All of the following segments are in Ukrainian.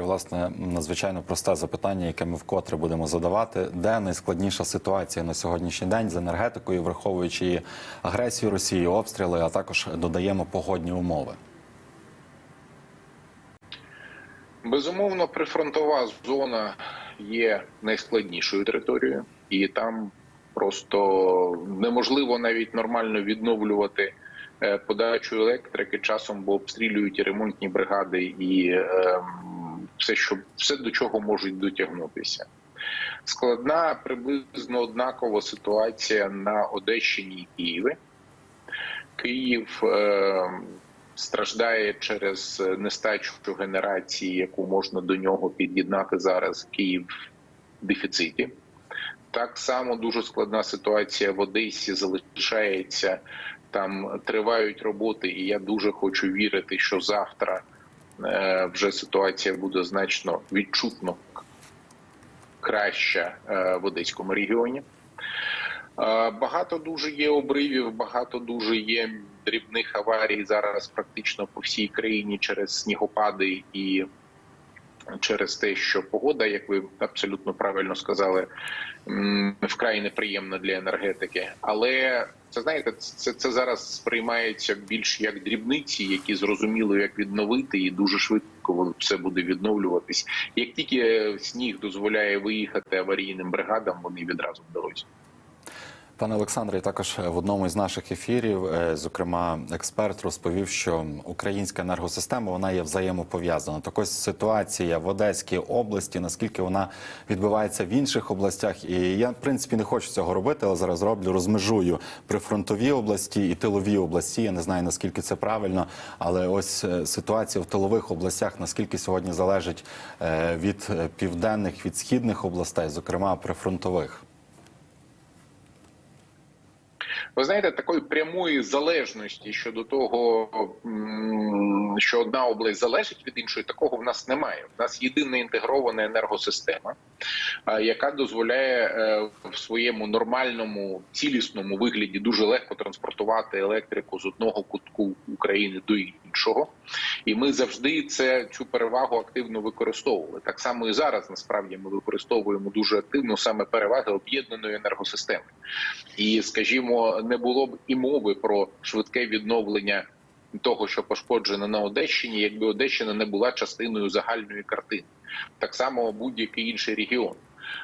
Власне, надзвичайно просте запитання, яке ми вкотре будемо задавати. Де найскладніша ситуація на сьогоднішній день з енергетикою, враховуючи агресію Росії, обстріли, а також додаємо погодні умови? Безумовно, прифронтова зона є найскладнішою територією, і там просто неможливо навіть нормально відновлювати е, подачу електрики. Часом бо обстрілюють і ремонтні бригади, і е, все, що все до чого можуть дотягнутися. Складна приблизно однакова ситуація на Одещині і Києві. Київ е, страждає через нестачу генерації, яку можна до нього під'єднати зараз. Київ в дефіциті. Так само дуже складна ситуація в Одесі залишається. Там тривають роботи, і я дуже хочу вірити, що завтра вже ситуація буде значно відчутно краща е, в Одеському регіоні. Е, Багато дуже є обривів, багато дуже є дрібних аварій зараз практично по всій країні через снігопади і через те, що погода, як ви абсолютно правильно сказали, вкрай неприємна для енергетики. Але це знаєте, це, це зараз сприймається більш як дрібниці, які зрозуміло, як відновити, і дуже швидко все буде відновлюватись. Як тільки сніг дозволяє виїхати аварійним бригадам, вони відразу в дорозі. Пане Олександре, також в одному із наших ефірів, е, зокрема, експерт розповів, що українська енергосистема вона є взаємопов'язана. Так ось ситуація в Одеській області, наскільки вона відбувається в інших областях, і я в принципі не хочу цього робити, але зараз роблю, розмежую прифронтові області і тилові області. Я не знаю наскільки це правильно, але ось е, ситуація в тилових областях наскільки сьогодні залежить е, від е, південних від східних областей, зокрема прифронтових. Ви знаєте, такої прямої залежності щодо того, що одна область залежить від іншої, такого в нас немає. У нас єдина інтегрована енергосистема, яка дозволяє е, в своєму нормальному цілісному вигляді дуже легко транспортувати електрику з одного кутку України до іншого. І ми завжди це цю перевагу активно використовували. Так само і зараз насправді ми використовуємо дуже активно саме переваги об'єднаної енергосистеми. І, скажімо, не було б і мови про швидке відновлення того, що пошкоджено на Одещині, якби Одещина не була частиною загальної картини. Так само будь-який інший регіон.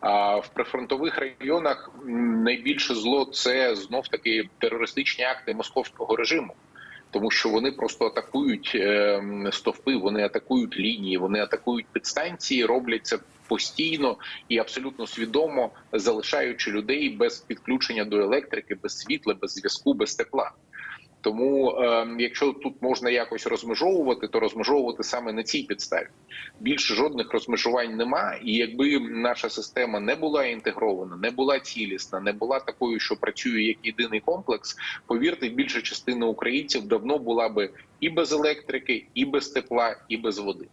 А в прифронтових районах найбільше зло це знов таки терористичні акти московського режиму. Тому що вони просто атакують е, стовпи, вони атакують лінії, вони атакують підстанції, роблять це постійно і абсолютно свідомо залишаючи людей без підключення до електрики, без світла, без зв'язку, без тепла. Тому, е, якщо тут можна якось розмежовувати, то розмежовувати саме на цій підставі. Більше жодних розмежувань нема. І якби наша система не була інтегрована, не була цілісна, не була такою, що працює як єдиний комплекс, повірте, більша частина українців давно була би і без електрики, і без тепла, і без води.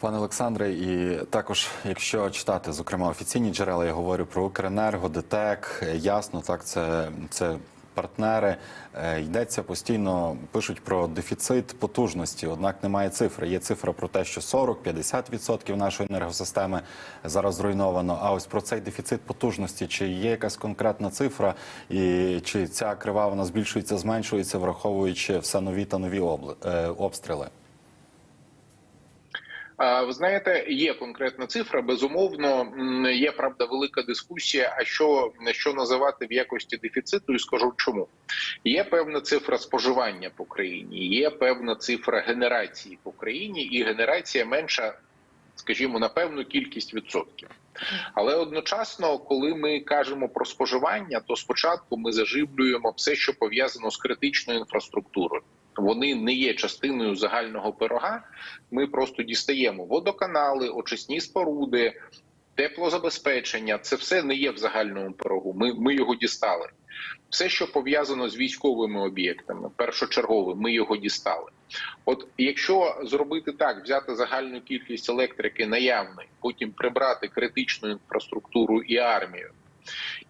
Пане Олександре, і також, якщо читати, зокрема, офіційні джерела, я говорю про Укренерго, ДТЕК, ясно, так, це, це партнери. Е, Йдеться постійно, пишуть про дефіцит потужності, однак немає цифри. Є цифра про те, що 40-50% нашої енергосистеми зараз зруйновано. А ось про цей дефіцит потужності, чи є якась конкретна цифра, і чи ця крива вона збільшується, зменшується, враховуючи все нові та нові е, обстріли? Ви знаєте, є конкретна цифра. Безумовно, є правда велика дискусія. А що що називати в якості дефіциту? І скажу чому є певна цифра споживання по країні, є певна цифра генерації по країні, і генерація менша, скажімо, на певну кількість відсотків. Але одночасно, коли ми кажемо про споживання, то спочатку ми заживлюємо все, що пов'язано з критичною інфраструктурою. Вони не є частиною загального пирога. Ми просто дістаємо водоканали, очисні споруди, теплозабезпечення. Це все не є в загальному пирогу. Ми, ми його дістали. Все, що пов'язано з військовими об'єктами, першочергове, ми його дістали. От якщо зробити так, взяти загальну кількість електрики наявної, потім прибрати критичну інфраструктуру і армію,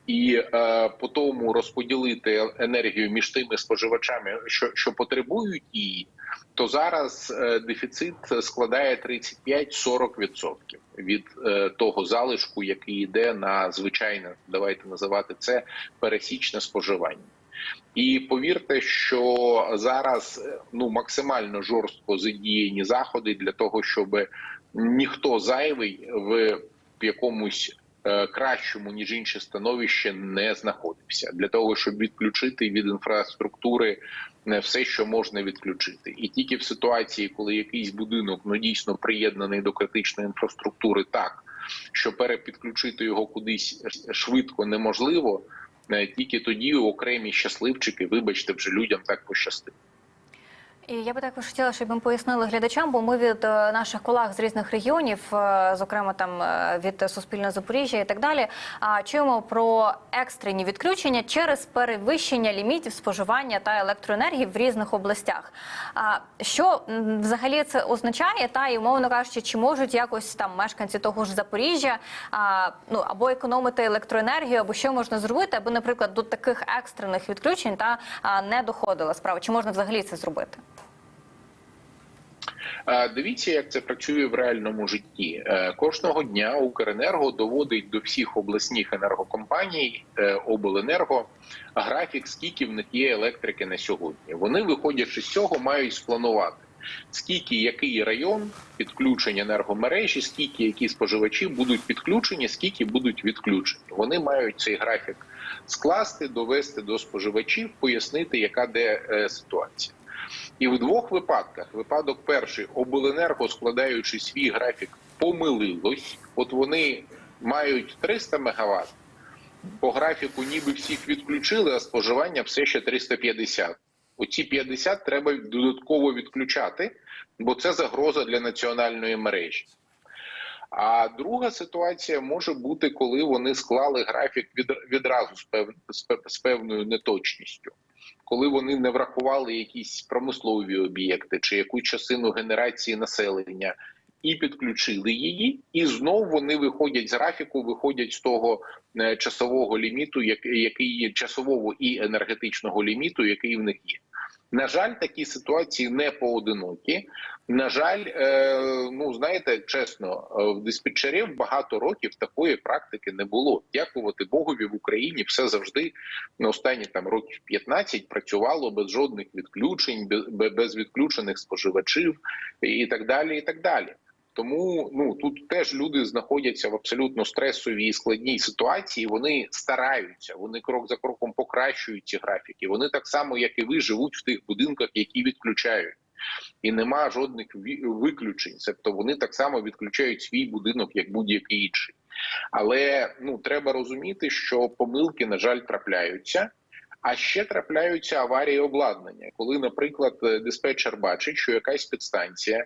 і е, по тому розподілити енергію між тими споживачами, що, що потребують її, то зараз е, дефіцит складає 35-40% від е, того залишку, який йде на звичайне, давайте називати це пересічне споживання. І повірте, що зараз е, ну максимально жорстко задіяні заходи для того, щоб ніхто зайвий в якомусь кращому ніж інше становище не знаходився для того, щоб відключити від інфраструктури не все, що можна відключити, і тільки в ситуації, коли якийсь будинок ну дійсно приєднаний до критичної інфраструктури, так що перепідключити його кудись швидко неможливо. е, Тільки тоді окремі щасливчики, вибачте, вже людям так пощастить. І я би також хотіла, щоб ми пояснили глядачам, бо ми від е, наших колег з різних регіонів, е, зокрема там е, від Суспільного Запоріжжя і так далі, чуємо про екстрені відключення через перевищення лімітів споживання та електроенергії в різних областях. Що взагалі це означає? Та і умовно кажучи, чи можуть якось там мешканці того ж Запоріжжя ну або економити електроенергію, або що можна зробити, аби, наприклад, до таких екстрених відключень та не доходила справа? Чи можна взагалі це зробити? Дивіться, як це працює в реальному житті. Е, Кожного дня Укренерго доводить до всіх обласних енергокомпаній е, обленерго графік, скільки в них є електрики на сьогодні. Вони, виходячи з цього, мають спланувати. Скільки який район підключення енергомережі, скільки які споживачі будуть підключені, скільки будуть відключені. Вони мають цей графік скласти, довести до споживачів, пояснити, яка де е, ситуація. І в двох випадках: випадок перший обленерго, складаючи свій графік, помилилось. От вони мають 300 МВт, по графіку ніби всіх відключили, а споживання все ще 350. Оці 50 треба додатково відключати, бо це загроза для національної мережі. А друга ситуація може бути, коли вони склали графік відразу з певною неточністю коли вони не врахували якісь промислові об'єкти чи якусь частину генерації населення і підключили її, і знов вони виходять з графіку, виходять з того е, часового ліміту, як- який часового і енергетичного ліміту, який в них є. На жаль, такі ситуації не поодинокі. На жаль, е, ну знаєте, чесно, е, в диспетчерів багато років такої практики не було. Дякувати Богові в Україні все завжди на останні там років 15 працювало без жодних відключень, без відключених споживачів і так далі. І так далі. Тому ну тут теж люди знаходяться в абсолютно стресовій і складній ситуації. Вони стараються, вони крок за кроком покращують ці графіки. Вони так само, як і ви, живуть в тих будинках, які відключають. І нема жодних виключень. Тобто вони так само відключають свій будинок, як будь-який інший. Але ну треба розуміти, що помилки, на жаль, трапляються. А ще трапляються аварії обладнання, коли, наприклад, е, диспетчер бачить, що якась підстанція,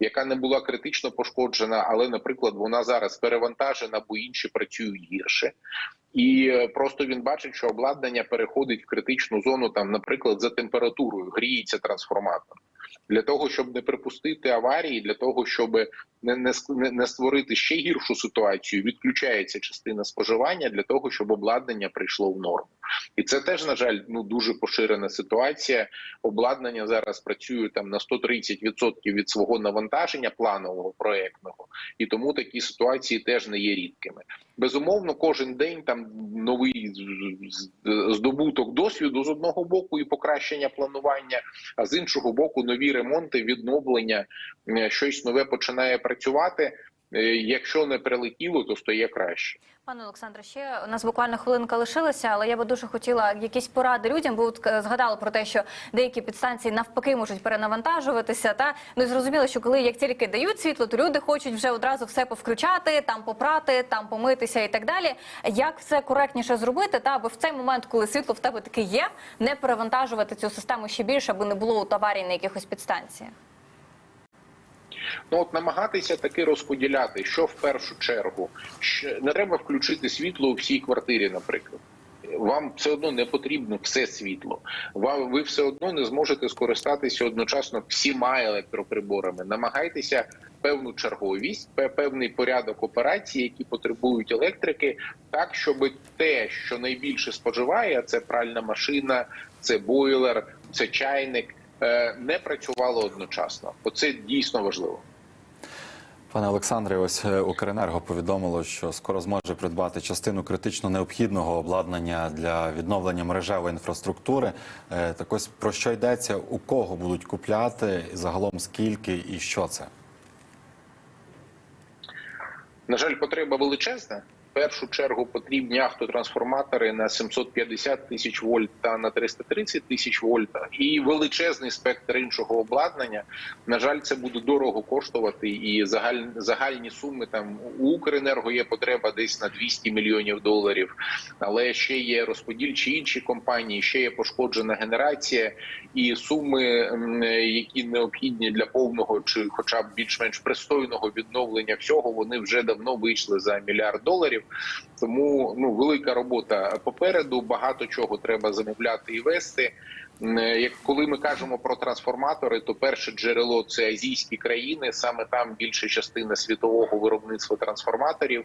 яка не була критично пошкоджена, але, наприклад, вона зараз перевантажена, бо інші працюють гірше, і е, просто він бачить, що обладнання переходить в критичну зону, там, наприклад, за температурою, гріється трансформатор. Для того щоб не припустити аварії, для того щоб не, не, не створити ще гіршу ситуацію, відключається частина споживання для того, щоб обладнання прийшло в норму. І це теж, на жаль, ну дуже поширена ситуація. Обладнання зараз працює там на 130% від свого навантаження планового проектного, і тому такі ситуації теж не є рідкими. Безумовно, кожен день там новий здобуток досвіду з одного боку і покращення планування, а з іншого боку, нові ремонти, відновлення, щось нове починає працювати. Е, Якщо не прилетіло, то стає краще. Пане Олександре, ще у нас буквально хвилинка лишилася, але я би дуже хотіла якісь поради людям, бо е, про те, що деякі підстанції навпаки можуть перенавантажуватися. Та ну і зрозуміло, що коли як тільки дають світло, то люди хочуть вже одразу все повключати, там попрати, там помитися і так далі. Як це коректніше зробити, та аби в цей момент, коли світло в тебе таки є, не перевантажувати цю систему ще більше, аби не було от аварій на якихось підстанціях. Ну от намагатися таки розподіляти, що в першу чергу не треба включити світло у всій квартирі, наприклад. вам все одно не потрібно все світло. Вам ви все одно не зможете скористатися одночасно всіма електроприборами. Намагайтеся певну черговість, певний порядок операцій, які потребують електрики, так щоб те, що найбільше споживає, це пральна машина, це бойлер, це чайник, не працювало одночасно. Оце дійсно важливо. Пане Олександре, ось е, Укренерго повідомило, що скоро зможе придбати частину критично необхідного обладнання для відновлення мережевої інфраструктури. Е, Так ось про що йдеться, у кого будуть купляти, і загалом скільки і що це? На жаль, потреба величезна. Першу чергу потрібні автотрансформатори на 750 тисяч вольт та на 330 тисяч вольт і величезний спектр іншого обладнання. На жаль, це буде дорого коштувати, і загаль, загальні суми там у Укренерго є потреба десь на 200 мільйонів доларів. Але ще є розподільчі інші компанії, ще є пошкоджена генерація, і суми, які необхідні для повного чи, хоча б більш-менш пристойного відновлення всього, вони вже давно вийшли за мільярд доларів. Тому ну велика робота попереду. Багато чого треба замовляти і вести. Як коли ми кажемо про трансформатори, то перше джерело це азійські країни. Саме там більша частина світового виробництва трансформаторів.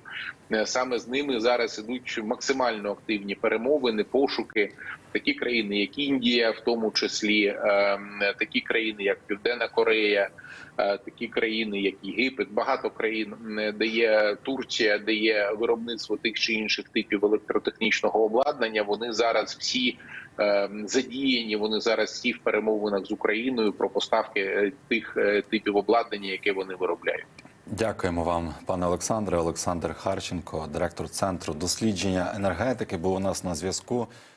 Е, Саме з ними зараз ідуть максимально активні перемовини, пошуки. Такі країни, як Індія, в тому числі ем, такі країни, як Південна Корея, е, такі країни, як Єгипет, багато країн, де є Турція, де є виробництво тих чи інших типів електротехнічного обладнання. Вони зараз всі ем, задіяні. Вони зараз всі в перемовинах з Україною про поставки е, тих е, типів обладнання, яке вони виробляють. Дякуємо вам, пане Олександре. Олександр Харченко, директор центру дослідження енергетики, був у нас на зв'язку.